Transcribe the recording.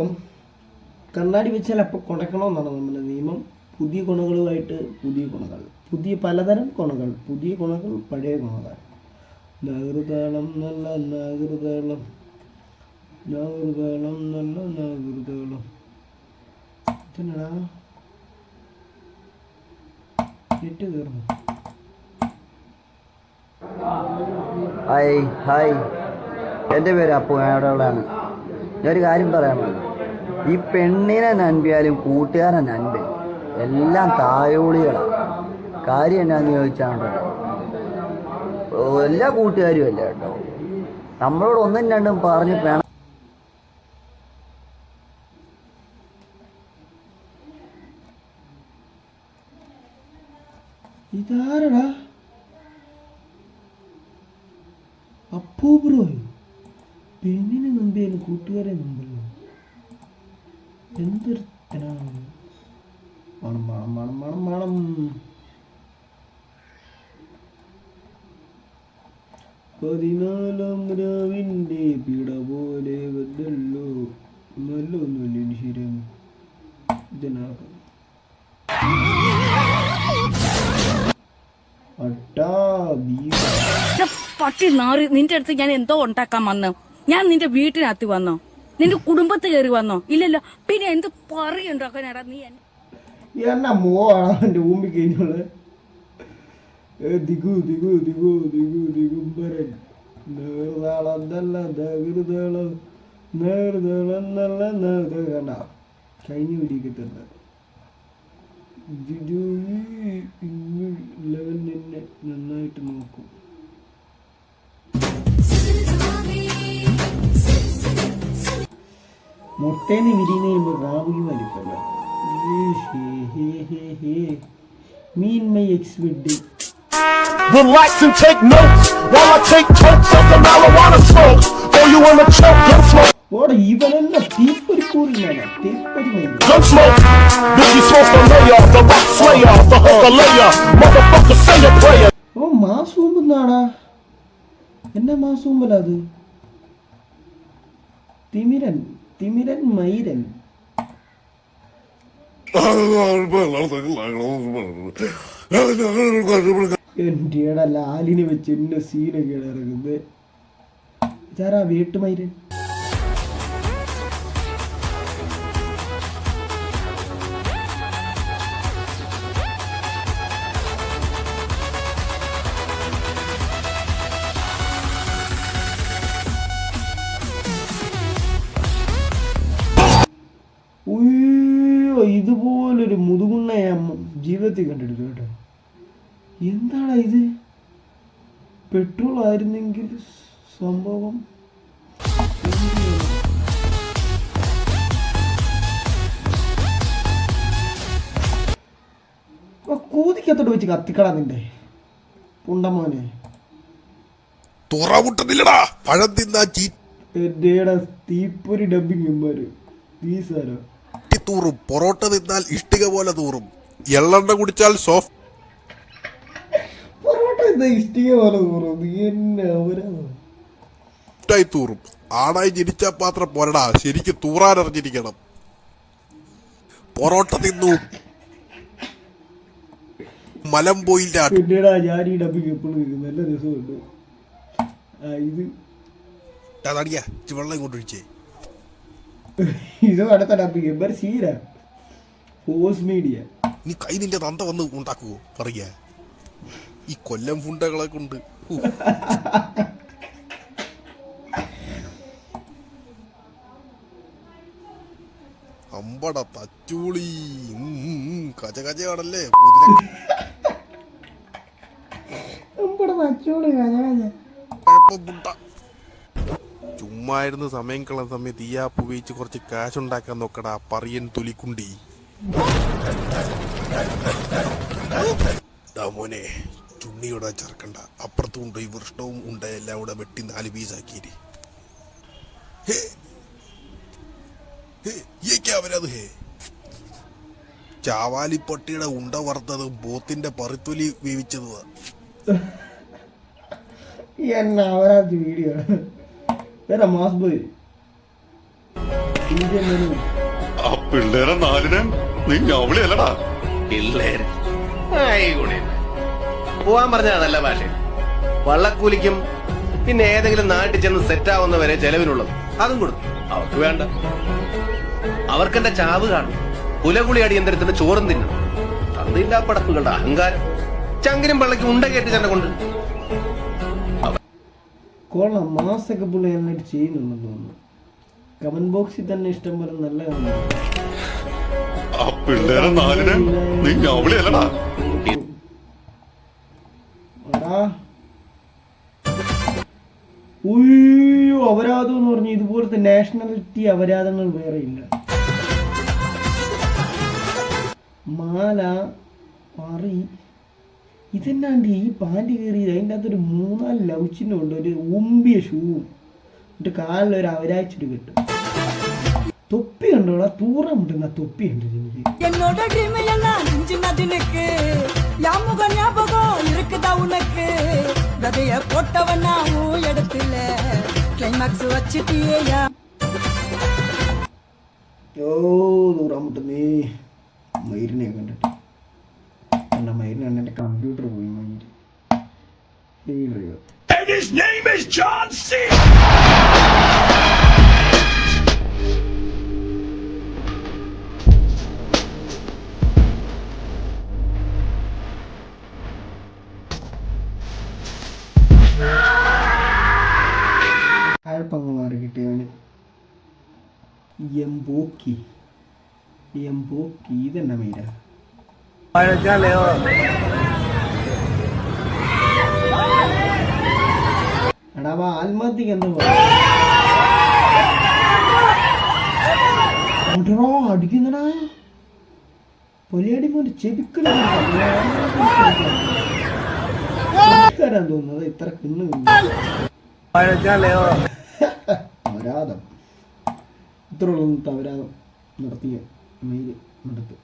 അപ്പം കണ്ണാടി വെച്ചാൽ അപ്പം കുണക്കണമെന്നാണ് നമ്മുടെ നിയമം. പുതിയ കുണകളുമായിട്ട് പുതിയ കുണകൾ പുതിയ പലതരം കുണകൾ പുതിയ കുണകൾ പഴയ കുണകൾ. നാഗൃതാളം നല്ല നാഗൃതാളം നാഗൃതാളം നല്ല നാഗൃതാളം ഇതെന്നാ? നെറ്റ് തീർന്നു. Hi hi. എന്റെ പേര് അപ്പു അവിടെയുള്ളതാണ് ഞാനൊരു കാര്യം പറയാൻ വന്നു. ഈ പെണ്ണിനെ നൻപിയാലും കൂട്ടുകാരൻ നൻപ്. എല്ലാം തായോളികളാണ് കാര്യം എന്നാന്ന് ചോദിച്ചാൽ എല്ലാ കൂട്ടുകാരും അല്ല കേട്ടോ. നമ്മളോട് ഒന്നും രണ്ടും പറഞ്ഞ് വേണം. ഇതാരടാ? അപ്പൂ ബ്രോ പെണ്ണിനെ നമ്പിയാലും കൂട്ടുകാരെ നമ്പല്ലോ? എന്തൊരുത്തനാണ് മണം മണം മണം മണം മണം. പതിനാലാം രാവിന്റെ പിട പോലെ വന്നല്ലോ നല്ലൊന്നുമില്ല ശരിയാണ് ഇതിനാകും പട്ടി നാറി നിന്റെ അടുത്ത് ഞാൻ എന്തോ ഉണ്ടാക്കാൻ വന്നു. ഞാൻ നിന്റെ വീട്ടിനകത്ത് വന്നോ. നിന്റെ കുടുംബത്ത് കയറി വന്നോ? ഇല്ലല്ലോ. പിന്നെ എന്ത് പറയുണ്ടാക്കാനാടാ നീ എന്നെ എന്നാ മോവാണ് എന്റെ ഭൂമി കഴിഞ്ഞുള്ള ദിഗു ദിഗു ദിഗു ദിഗു ദിഗുംബരൻ. കഴിഞ്ഞ പിടിക്കത്തുണ്ട് മുട്ടേന്ന് വിരിയുന്ന കഴിയുമ്പോൾ റാവുകി വലിപ്പല്ല Me and my ex-wedding. Relax and take notes while I take totes of the marijuana smoke. Throw you in the choke, gun smoke, What even in the ഇവനെല്ലാം തീപ്പൊരി കൂറിനാണ് തീപ്പൊരി man. gun smoke. Biggie smokes the layer, the rock slayer, the hooker layer. Motherfucker, say your prayer. Oh, ഓ മാസൂമ്പെന്നാടാ എന്നാ മാസൂമ്പല അത് തിമിരൻ തിമിരൻ മൈരൻ. എന്റെ ലാലിനെ വെച്ച് എന്നെ സീനൊക്കെയാണ് ഇറങ്ങുന്നത്. ചാരാ വീട്ടുമൈരൻ? ജീവിതത്തിൽ കണ്ടെടുത്തു കേട്ടോ. എന്താണ് ഇത്? പെട്രോൾ ആയിരുന്നെങ്കിൽ സംഭവം കൂതിക്കത്തോട്ട് വെച്ച് കത്തിക്കടാ നിന്റെ പുണ്ടമോനെ. തുറവിട്ടതില്ലടാ പഴം തിന്നാ എന്റെയുടെ തീപ്പൊരി ഡബിങ് എമ്മാര് വീസാരോ ചീറ്റി തൂറും പൊറോട്ട തിന്നാൽ ഇഷ്ടിക പോലെ തൂറും. എള്ളെണ്ണ കുടിച്ചാൽ സോഫ്റ്റ്. ആയി തൂറും. ആണായി ജനിച്ച പാത്രം പോരടാ. ശരിക്ക് തൂറാനറിഞ്ഞിരിക്കണം പൊറോട്ട തിന്നു. മലം പോയില്ല. പിന്നീടാ ഞാൻ ഈ ഡബിങ് എപ്പോഴും കേൾക്കും നല്ല രസമുണ്ട്. ആ ഇത്. അതടിയാ വെള്ളം കൊണ്ടൊഴിച്ചേ ഇത് അടുത്ത സീര ഫോഴ്സ് മീഡിയ നീ കൈ നിന്റെ തന്ത വന്ന് ഉണ്ടാക്കുവോ? പറയാ. ഈ കൊല്ലം ഫുണ്ടകളെ കൊണ്ട്. അമ്പട തച്ചൂളി പുട്ട ചുമ്മാ ഇരുന്ന് സമയം കളയുന്ന സമയത്ത് ഈ ആപ്പ് ഉപയോഗിച്ച് കുറച്ച് കാശ് ഉണ്ടാക്കാൻ നോക്കടാ പറയൻ തൊലിക്കുണ്ടി. മോനെ ചുണ്ണിയുടെ ചേർക്കണ്ട അപ്പുറത്തും ഉണ്ട് ഈ വൃഷ്ണവും ഉണ്ട് എല്ലാം കൂടെ വെട്ടി നാല് പീസാക്കിയിട്ട് അവരത് ഹേ. ചാവാലിപ്പട്ടിയുടെ ഉണ്ട വറുത്തതും ബോത്തിന്റെ പറിത്തൊലി വേവിച്ചതുമാ എന്നാ അവരാത്ത വീഡിയോ. വേറെ മാസ് ബോയ് ആ പിള്ളേരെ നാലിനും നീ പിള്ളേര് ആയിക്കോട്ടെ. പോവാൻ പറഞ്ഞ നല്ല ഭാഷ. വള്ളക്കൂലിക്കും പിന്നെ ഏതെങ്കിലും നാട്ടിൽ ചെന്ന് സെറ്റ് ആവുന്നവരെ ചെലവിനുള്ളത് അതും കൊടുത്തു. അവർക്ക് വേണ്ട. അവർക്കെന്റെ ചാവ് കാണും? കുലകുളി അടിയന്തരത്തിന് ചോറും തിന്നണം. തന്നില്ലാ പടപ്പുകളുടെ അഹങ്കാരം. ചങ്കിനും പള്ളക്കും ഉണ്ട കേട്ട് ചെന്നെ കൊണ്ട്. കൊള്ളാം. മാസൊക്കെ പുള്ളി നന്നായിട്ട് ചെയ്യുന്നുണ്ടെന്ന് തോന്നുന്നു. കമന്റ് ബോക്സിൽ തന്നെ ഇഷ്ടം പോലെ നല്ല comment. പിള്ളേരെ നാലിന് നീ ഞവളിയല്ലടാ. എടാ. ഉയ്യോ അപരാധം എന്ന് പറഞ്ഞ ഇതുപോലത്തെ നാഷണാലിറ്റി അപരാധങ്ങൾ വേറെ ഇല്ല. മാല പറി. ഇതെന്നാണ്ട് ഈ പാന്റ് കയറിയത് അതിന്റെ അകത്തൊരു മൂന്നാൽ ലവ് ചിഹ്നമുണ്ട്. ഒരു ഉമ്പിയ ഷൂവും. എന്നിട്ട് കാലിൽ ഒരു അവരാച്ചിട്ട് കിട്ടും. തൊപ്പി കണ്ടോടാ തൂറാൻ മുട്ടുന്ന തൊപ്പി ഉണ്ട് എനിക്ക് என்னோட ட்ரீம் எல்லாம் நெஞ்சினது எனக்கு யாமுக ஞாபகம் இருக்குதா உனக்கு கதைய போட்டவனா உன் இடத்துல கிளைமாக்ஸ் வச்சுட்டியே யா ഓ തൂറാൻ മുട്ടുന്നേ മയിലിനെ കണ്ടിട്ട് അല്ല മയിലിനെ കണ്ട എൻ്റെ കമ്പ്യൂട്ടർ പോയി മയില് ഈ And his name is John C. മാറി കിട്ടിയവന്. എംബോക്കി. എംബോക്കി ഇതെന്നാ മീര എടാ അടിക്കുന്നടാ. ഇത്ര കിണ്ണു അപരാധം ഇത്രയുള്ള തവരാതം നടത്തിയ മെയിൽ നടത്തും